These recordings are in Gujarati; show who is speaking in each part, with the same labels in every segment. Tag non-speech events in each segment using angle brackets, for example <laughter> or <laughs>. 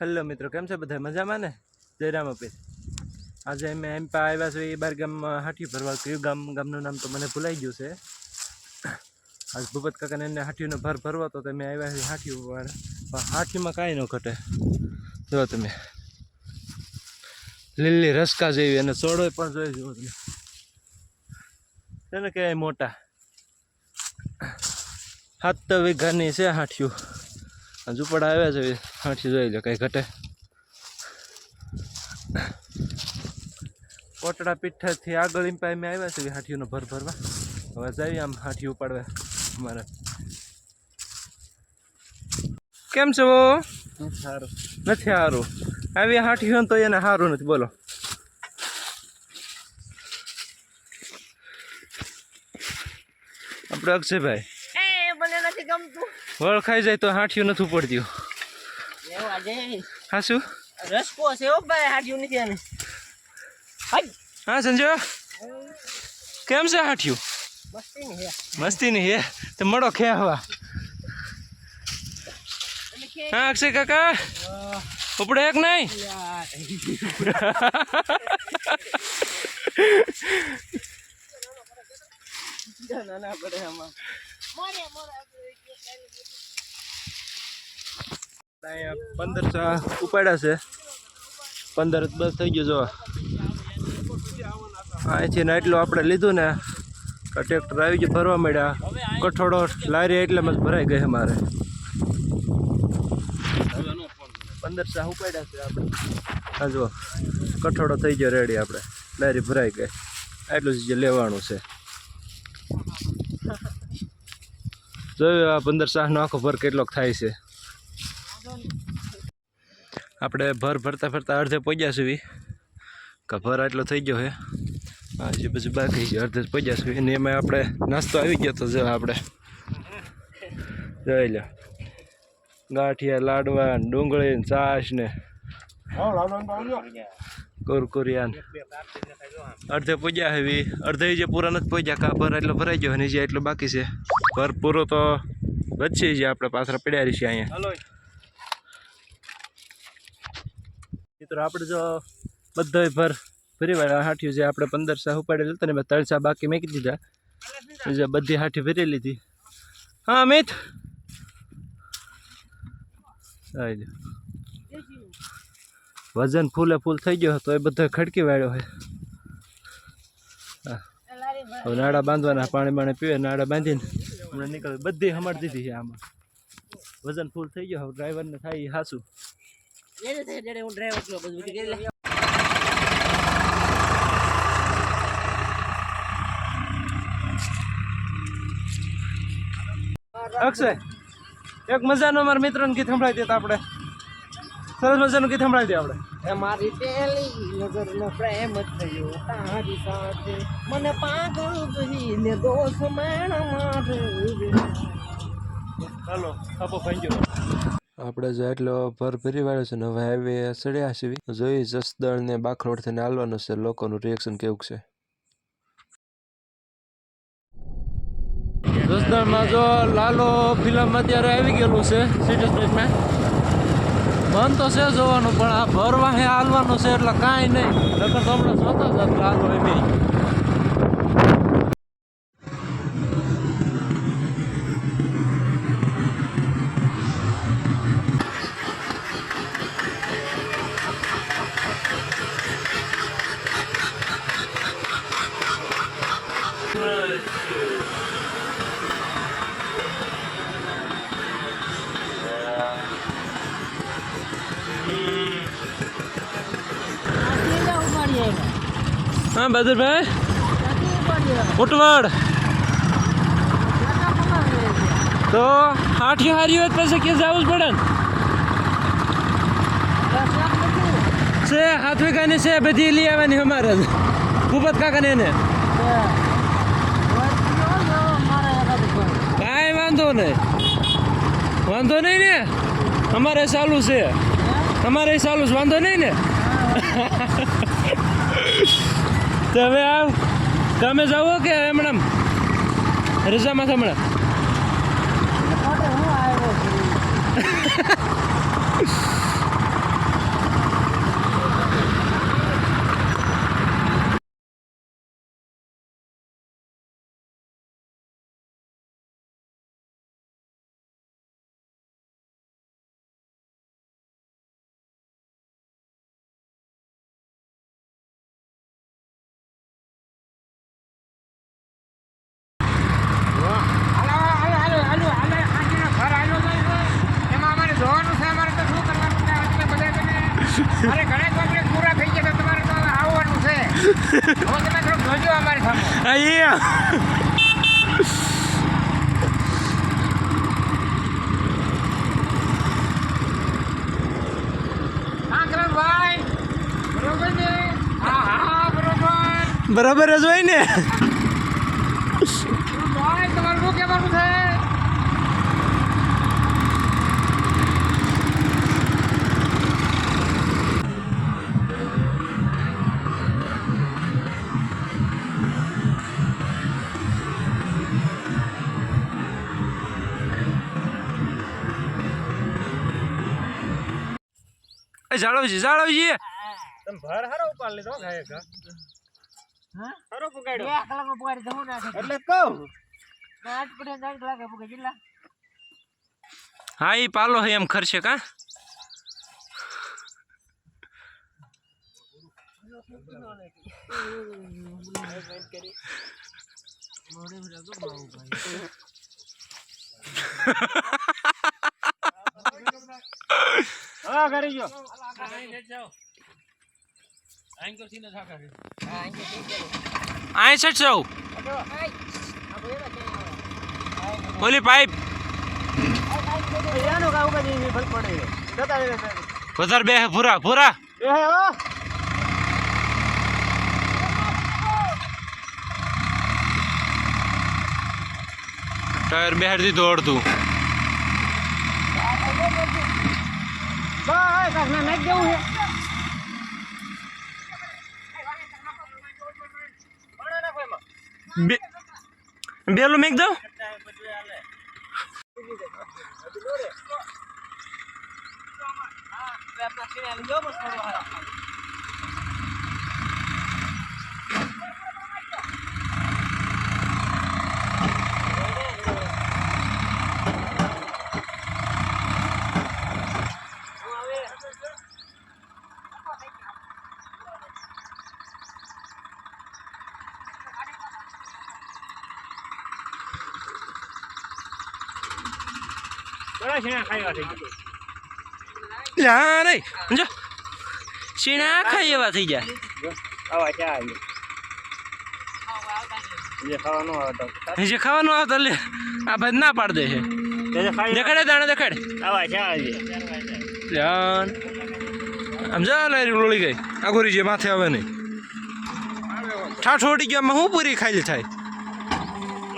Speaker 1: હેલો મિત્રો, કેમ છે બધા? મજામાં ને? જયરામ અપીર આજે મેં એમ પા આવ્યા છું એ બાર ગામમાં હાઠી ભરવા કયું ગામ? ગામનું નામ તો મને ભૂલાઈ ગયું છે. આજ ભૂપત કાકાને એને હાઠીનો ભર ભરવો તો તમે આવ્યા છે હાઠી ઉપર પણ હાઠીમાં કાંઈ ન ઘટે. જો તમે. લીલી રસકા જેવી અને ચોડો પણ જોઈ જુઓ તમે. એને કહેવાય મોટા. સાત વીઘાની છે હાઠિયું હજુ પણ આવ્યા છે. હાંઠી જોઈ લે કંઈ ઘટે. કોટડા પીઠાથી આગળ એમ મેં આવ્યા છે હાંઠીઓનો ભર ભરવા. હવે જઈએ આમ હાંઠી ઉપાડવા અમારે. કેમ છો?
Speaker 2: સારું
Speaker 1: નથી સારું આવી હાંઠી હોય તો એને સારું નથી. બોલો. આપણે અક્ષયભાઈ.
Speaker 2: નથી ગમતું
Speaker 1: વળ જાય તો હાઠિયું નથી
Speaker 2: પડતું
Speaker 1: હા શું
Speaker 2: રસકો છે ઓ ભાઈ હાઠિયું નથી આને
Speaker 1: હા સંજય કેમ છે હાઠિયું
Speaker 2: મસ્તી
Speaker 1: નહીં હે તો મળો
Speaker 2: ખેવા
Speaker 1: હા અક્ષય કાકા ઉપડે એક નહીં
Speaker 2: ના ના પડે આમાં
Speaker 1: પંદર ઉપાડ્યા છે. પંદર બસ થઈ ગયો જો અહીંથી ને એટલું આપણે લીધું ને ટ્રેક્ટર આવી ગયું ભરવા માંડ્યા કઠોડો લારી એટલે જ ભરાઈ ગઈ અમારે પંદર સા ઉપાડ્યા છે આપણે. હા, જુઓ. કઠોડો થઈ ગયો રેડી આપણે. લારી ભરાઈ ગઈ. એટલું જ લેવાનું છે. જોયું આ પંદર શાહનો આખો ભર કેટલોક થાય છે. આપણે ભર ભરતા ફરતા અડધે પહોંચ્યા સુધી. કે ભર આટલો થઈ ગયો છે હજી પછી બાકી છે, અડધે પહોંચ્યા સુધી. અને એમાં આપણે નાસ્તો આવી ગયો તો જો આપણે. જોઈ લો. ગાંઠિયા લાડવા ડુંગળી છાશ ને. કોરકોરિયાન. અડધે પૂજ્યા હેવી અડધે જે પૂરા નથી પૂજ્યા કા ભર એટલો ભરાઈ ગયો અને જે એટલો બાકી છે. ભર પૂરો તો બચી જાય આપણે પાછળ પડ્યા છીએ અહીંયા. મિત્રો આપણે જો બધો ભર ફરી વાર હાઠ્યું જે આપણે પંદર સા ઉપાડેલું હતા ને મેં ત્રણ બાકી મેકી દીધા. જે બધી હાઠી ફેરી લીધી. હા અમિત આવી જાઓ વજન ફૂલે ફૂલ થઈ ગયો તો એ બધો ખડકી વાળ્યો હોય હવે નાડા બાંધવાના, પાણી બાણી પીવે નાડા બાંધીને હમણાં નીકળે. બધી હમાડ દીધી છે આમાં. વજન ફૂલ થઈ ગયો ડ્રાઈવરને થાય એ હાસું અક્ષય, એક મજાનો અમારા મિત્રને ગીત સંભળાવી દેતા આપણે. સરસ મજાનું ગીત સંભળાવી દે આપણે.
Speaker 2: અમારી પહેલી નજરનો પ્રેમ થયો તારી સાથે. મને પાગલ જોઈને દોષ મેણ મારે
Speaker 1: ચાલો આપો થેન્ક યુ આપણે જો એટલો ભર ફરી વાળ્યો છે ને હવે હાઈવે સડ્યાસી જોઈ જસદળ ને બાખરોડ થઈને હાલવાનું છે. લોકોનું રિએક્શન કેવું છે? જસદણમાં જો લાલો ફિલ્મ અત્યારે આવી ગયેલું છે સિટી સ્ટેટમાં મન તો છે જોવાનું, પણ આ ભરવા હાલવાનું છે એટલે કાંઈ નહીં. નકર તો હમણાં જોતા જ હાલવા એમ હા, બહાદુરભાઈ? ઉટવડ તો હાઠિયો હારી હોય પછી કે જવું જ પડે ને. છે, હાથ વીઘાની છે, બધી લઈ આવવાની અમારે ભૂપત કાકાને એને. કાંઈ વાંધો નહીં. વાંધો નહીં ને? અમારે ચાલુ છે. અમારે ચાલુ છે. વાંધો નહીં ને? તો હવે આ તમે જવો કે હમણાં રજામાં હમણાં
Speaker 2: હું આવ્યો <laughs> <laughs>
Speaker 1: અહીંયા.
Speaker 2: બરોબર
Speaker 1: જ હોય ને.
Speaker 2: તમારું શું કહેવાનું છે?
Speaker 1: એ જાળવજી જાળવજી
Speaker 3: તમે ભર હારો ઉપાડ લીધો ગાય કા
Speaker 2: હા?
Speaker 3: હારો પુગાડ્યો.
Speaker 2: બે કલાકમાં પુગાડી દઉં ના
Speaker 3: એટલે કહું.
Speaker 2: આઠ પડે ત્રણ કલાકે પુગાડી કેટલા
Speaker 1: હા એ પાલો હે એમ ખર્ચે કા? <laughs>
Speaker 3: હા ગયો
Speaker 1: આય સટ સૌ ઓલી પાઇપ
Speaker 3: જી પડે
Speaker 1: વધારે બે હે
Speaker 3: હો
Speaker 1: ટાયર બેહાડી દીધું અડધું
Speaker 3: બા કાક ના નાખ દેવું છે
Speaker 1: બેલું મેક દઉં
Speaker 3: થઈ ગયો.
Speaker 1: હા નહીં સમજો? સીણા ખાઈ એવા થઈ ગયા.
Speaker 3: આવા ચા જે ખાવાનું આવે
Speaker 1: જે ખાવાનું આવતા લે આ ભાઈ ના પાડ દે છે. દેખાડે દાણે દેખાડે.
Speaker 3: આવા ચા
Speaker 1: ધ્યાન લારી લોળી ગઈ. આગોરી જે માથે આવે નહીં ઠાઠો ઉડી ગયા હું પૂરી ખાઈ થાય?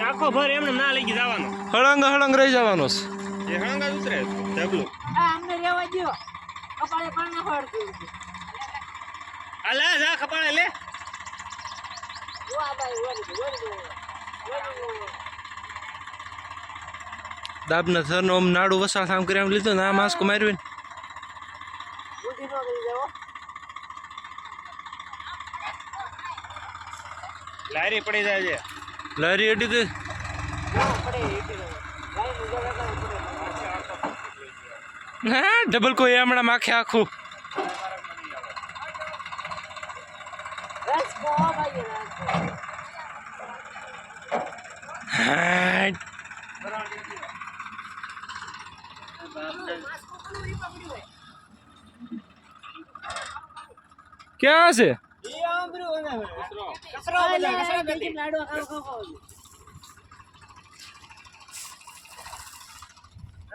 Speaker 3: આખો ભર એમને ના લઈ જવાનો.
Speaker 1: હળંગ હળંગ રહી જવાનો છે.
Speaker 3: એ હળંગા જ ઉતરે ઢગલું.
Speaker 2: આ અમને રહેવા દ્યો. કપાળે પણ ના ફાડતું
Speaker 3: આ લે જા ખપાળે લે.
Speaker 1: દાબના સરનો આમ નાડું વસાળ સામ કરી એમ લીધું ને આ માસ્ક માર્યું.
Speaker 3: લારી પડી જાય છે.
Speaker 1: લારી અડી દે
Speaker 2: ના, પડે, ઈટી રહો. લાઈન ઊભા રહેતા હોય, પડે.
Speaker 1: હા? ડબલ કોઈ હમણાં માખે આખું. ક્યાં છે?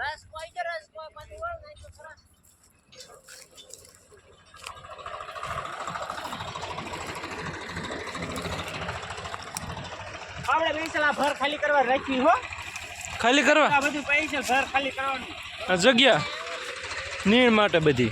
Speaker 2: કોઈ છે, રસ કોઈ, પાછું વળ નાખ તો ખરા.
Speaker 3: આપણે પૈસા ભર ખાલી કરવા રાખી હો.
Speaker 1: ખાલી કરવા?
Speaker 3: આ બધું પૈસા ભર ખાલી કરવાનું.
Speaker 1: આ જગ્યા નીર માટે બધી.